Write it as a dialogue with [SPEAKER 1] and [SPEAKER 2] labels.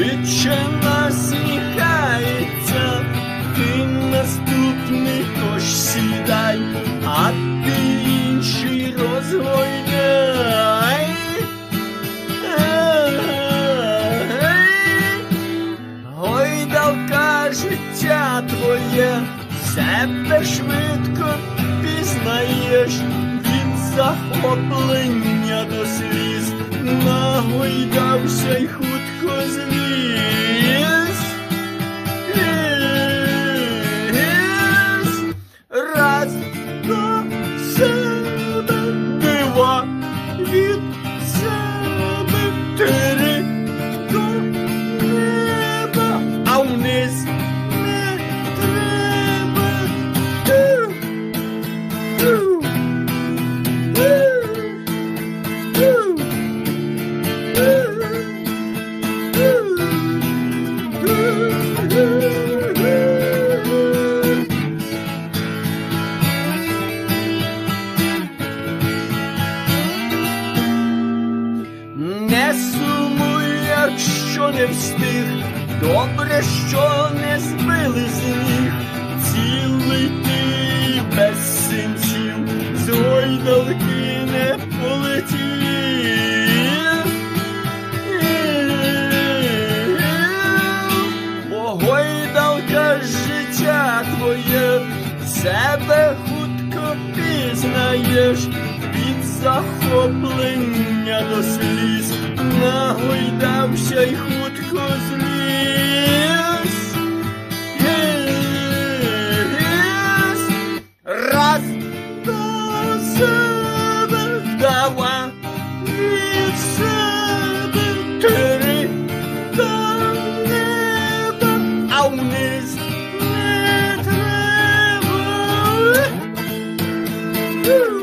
[SPEAKER 1] обличчя насміхається, ти наступний хоч сідай, а ти інший розгойняй. Гойдалка життя твоє, себе швидко пізнаєш від захоплення до сліз. Нагойдався й хутко звіз. Не сумуй, якщо не встиг, добре, що не збили з ніг, цілий ти з гойдалки не полетів. Бо гойдалка життя твоє, себе хутко пізнаєш, від захоплення до сліз, нагойдався й хутко зліз. Miss Woo!